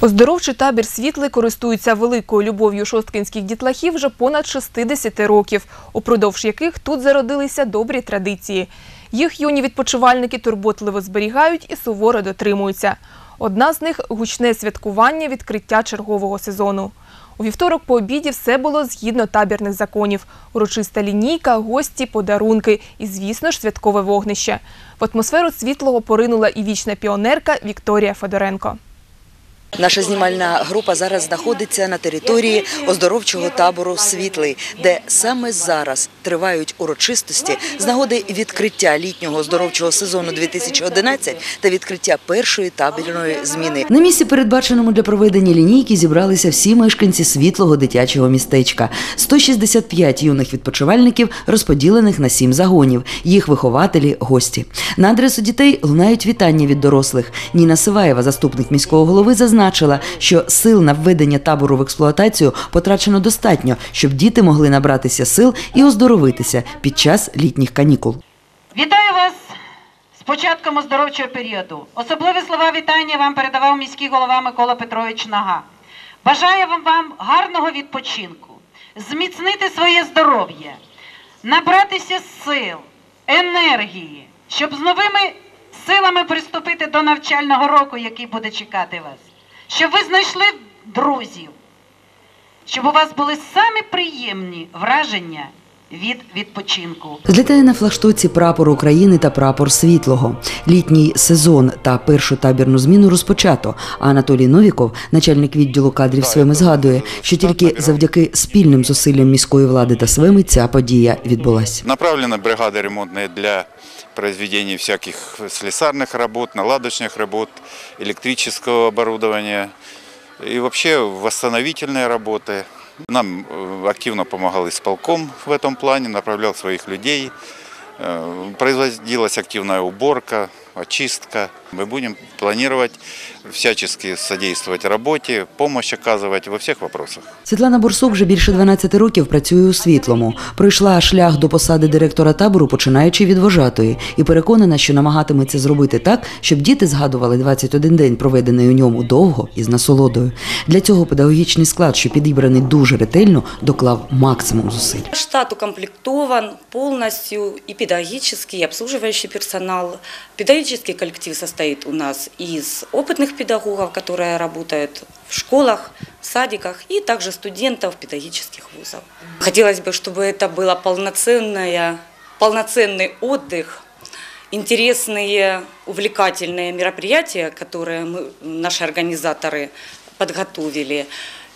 Оздоровчий табір світлий користується великою любов'ю шосткинських дітлахів вже понад 60 років, упродовж яких тут зародилися добрі традиції. Їх юні відпочивальники турботливо зберігають і суворо дотримуються. Одна з них гучне святкування відкриття чергового сезону. У вівторок по обіді все було згідно табірних законів: урочиста лінійка, гості, подарунки і, звісно ж, святкове вогнище. В атмосферу світлого поринула і вічна піонерка Вікторія Федоренко. Наша знімальна група зараз знаходиться на території оздоровчого табору Світлий, де саме зараз тривають урочистості з нагоди відкриття літнього оздоровчого сезону 2011 та відкриття першої табірної зміни. На місці, передбаченому для проведення лінійки, зібралися всі мешканці світлого дитячого містечка. 165 юних відпочивальників, розподілених на сім загонів. Їх вихователі – гості. На адресу дітей лунають вітання від дорослих. Ніна Сиваєва, заступник міського голови, зазначила, що сил на введення табору в експлуатацію потрачено достатньо, щоб діти могли набратися сил і оздоровитися під час літніх канікул. Вітаю вас з початком оздоровчого періоду. Особливі слова вітання вам передавав міський голова Микола Петрович Нага. Бажаю вам, вам гарного відпочинку, зміцнити своє здоров'я, набратися сил, енергії, щоб з новими силами приступити до навчального року, який буде чекати вас. Щоб ви знайшли друзів, щоб у вас були самі приємні враження від відпочинку. Злітає на флагштоці прапор України та прапор світлого. Літній сезон та першу табірну зміну розпочато. А Анатолій Новіков, начальник відділу кадрів Свеми, згадує, що тільки завдяки спільним зусиллям міської влади та Свеми ця подія відбулася. Направлены бригады ремонтные для произведения всяких слесарных работ, наладочных работ, электрического оборудования и вообще восстановительные работы. Нам э, активно помогал исполком в этом плане, направлял своих людей. Э, Производилась активная уборка, очистка. Мы будем планировать всячески содействовать работе, помощь оказывать во всех вопросах. Світлана Бурсук вже більше 12 років працює у світлому. Пройшла шлях до посади директора табору, починаючи від вожатої, і переконана, що намагатиметься зробити так, щоб діти згадували 21 день, проведений у ньому довго і з насолодою. Для цього педагогічний склад, що підібраний дуже ретельно, доклав максимум зусиль. Штат укомплектован полностью и педагогический, и обслуживающий персонал. Педагогический коллектив состоит у нас из опытных педагогов, которые работают в школах, садиках, и также студентов педагогических вузов. Хотелось бы, чтобы это было полноценное, полноценный отдых, интересные, увлекательные мероприятия, которые мы, наши организаторы подготовили.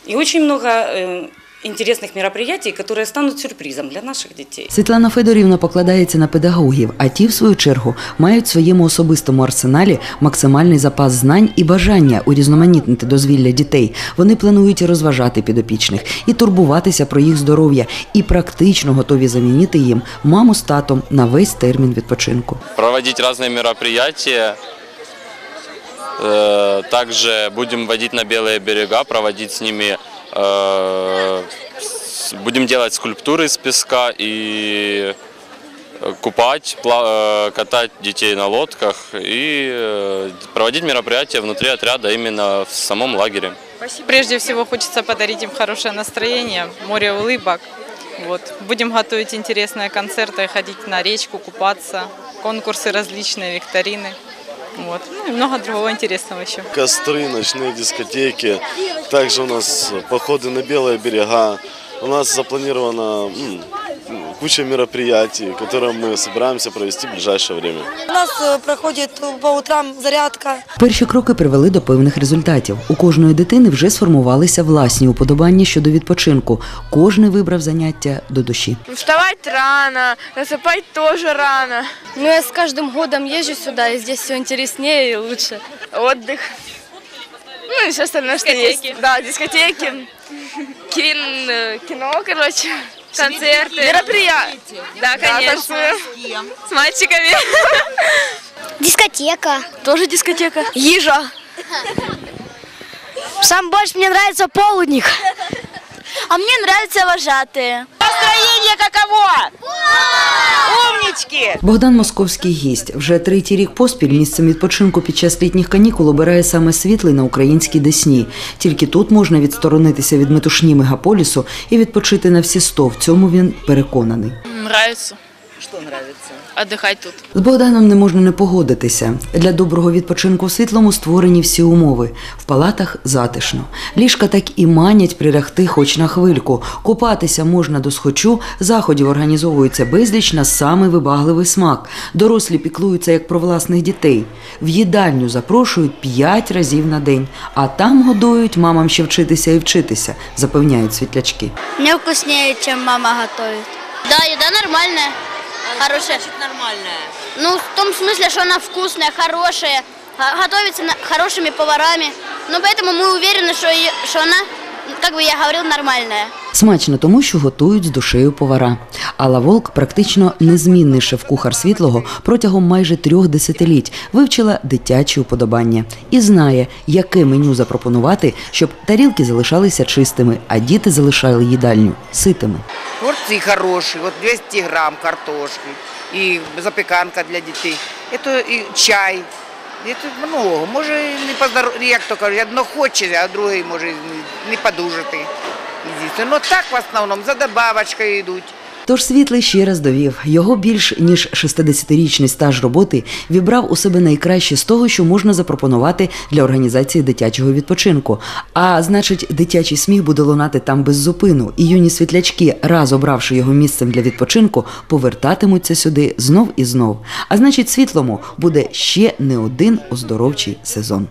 И очень много э, интересных мероприятий, которые станут сюрпризом для наших детей. Світлана Федорівна покладається на педагогів, а ті, в свою чергу, мають в своєму особистому арсеналі максимальний запас знань і бажання урізноманітнити дозвілля дітей. Вони планують розважати підопічних і турбуватися про їх здоров'я, і практично готові замінити їм маму з татом на весь термін відпочинку. проводить разные мероприятия. Э, Также будем водить на белые берега, проводить с ними, э, с- будем делать скульптуры из песка и э, купать, э, катать детей на лодках и э, проводить мероприятия внутри отряда именно в самом лагере. Прежде всего хочется подарить им хорошее настроение, море улыбок. Вот. Будем готовить интересные концерты, ходить на речку, купаться, конкурсы различные, викторины. Вот. Ну и много другого интересного еще. костры, ночные дискотеки. Также у нас походы на белые берега. У нас запланирована м, куча мероприятий, которые мы собираемся провести в ближайшее время. У нас э, проходит по утрам зарядка. Перші кроки привели до певних результатів. У кожної дитини вже сформувалися власні уподобання щодо відпочинку. Кожний вибрав заняття до душі. Вставать рано, засыпать тоже рано. Ну, я с каждым годом езжу сюда, и здесь все интереснее и лучше. Отдых. Ну и все остальное, что есть. Да, дискотеки, кин, э, кино, короче, концерты. Мероприятия. Да, конечно. С мальчиками. Дискотека. Тоже дискотека. Ежа. Сам больше мне нравится полудник. А мне нравятся вожатые. Богдан Московський гість вже третій рік поспіль місцем відпочинку під час літніх канікул обирає саме світлий на українській Десні. Тільки тут можна відсторонитися від метушні мегаполісу і відпочити на всі сто. В цьому він переконаний. Нравится Що подобається? отдыхать тут. З Богданом не можна не погодитися. Для доброго відпочинку в світлому створені всі умови. В палатах затишно. Ліжка так і манять прилягти хоч на хвильку. Купатися можна до схочу, заходів організовується безліч на самий вибагливий смак. Дорослі піклуються як про власних дітей. В їдальню запрошують п'ять разів на день, а там годують мамам ще вчитися і вчитися, запевняють світлячки. Мне вкуснее, чем мама готовит. Да, еда нормальная Хорошая. нормальная. Ну, в том смысле, что она вкусная, хорошая, го- готовится на- хорошими поварами. Но поэтому мы уверены, что, её- что она, как бы я говорил, нормальная. Смачно тому, що готують з душею повара. Алла Волк практично незмінний шеф-кухар світлого протягом майже трьох десятиліть вивчила дитячі уподобання і знає, яке меню запропонувати, щоб тарілки залишалися чистими, а діти залишали їдальню ситими. Порции хорошие, вот 200 грамм картошки и запеканка для детей. Это и чай. Это много. Може не поздоров... як то кажуть, одно хоче, а другий може не подужати. Ну так в основному за добавочкою йдуть. Тож світлий ще раз довів, його більш ніж 60-річний стаж роботи вібрав у себе найкраще з того, що можна запропонувати для організації дитячого відпочинку. А значить, дитячий сміх буде лунати там без зупину, і юні світлячки, раз обравши його місцем для відпочинку, повертатимуться сюди знов і знов. А значить, світлому буде ще не один оздоровчий сезон.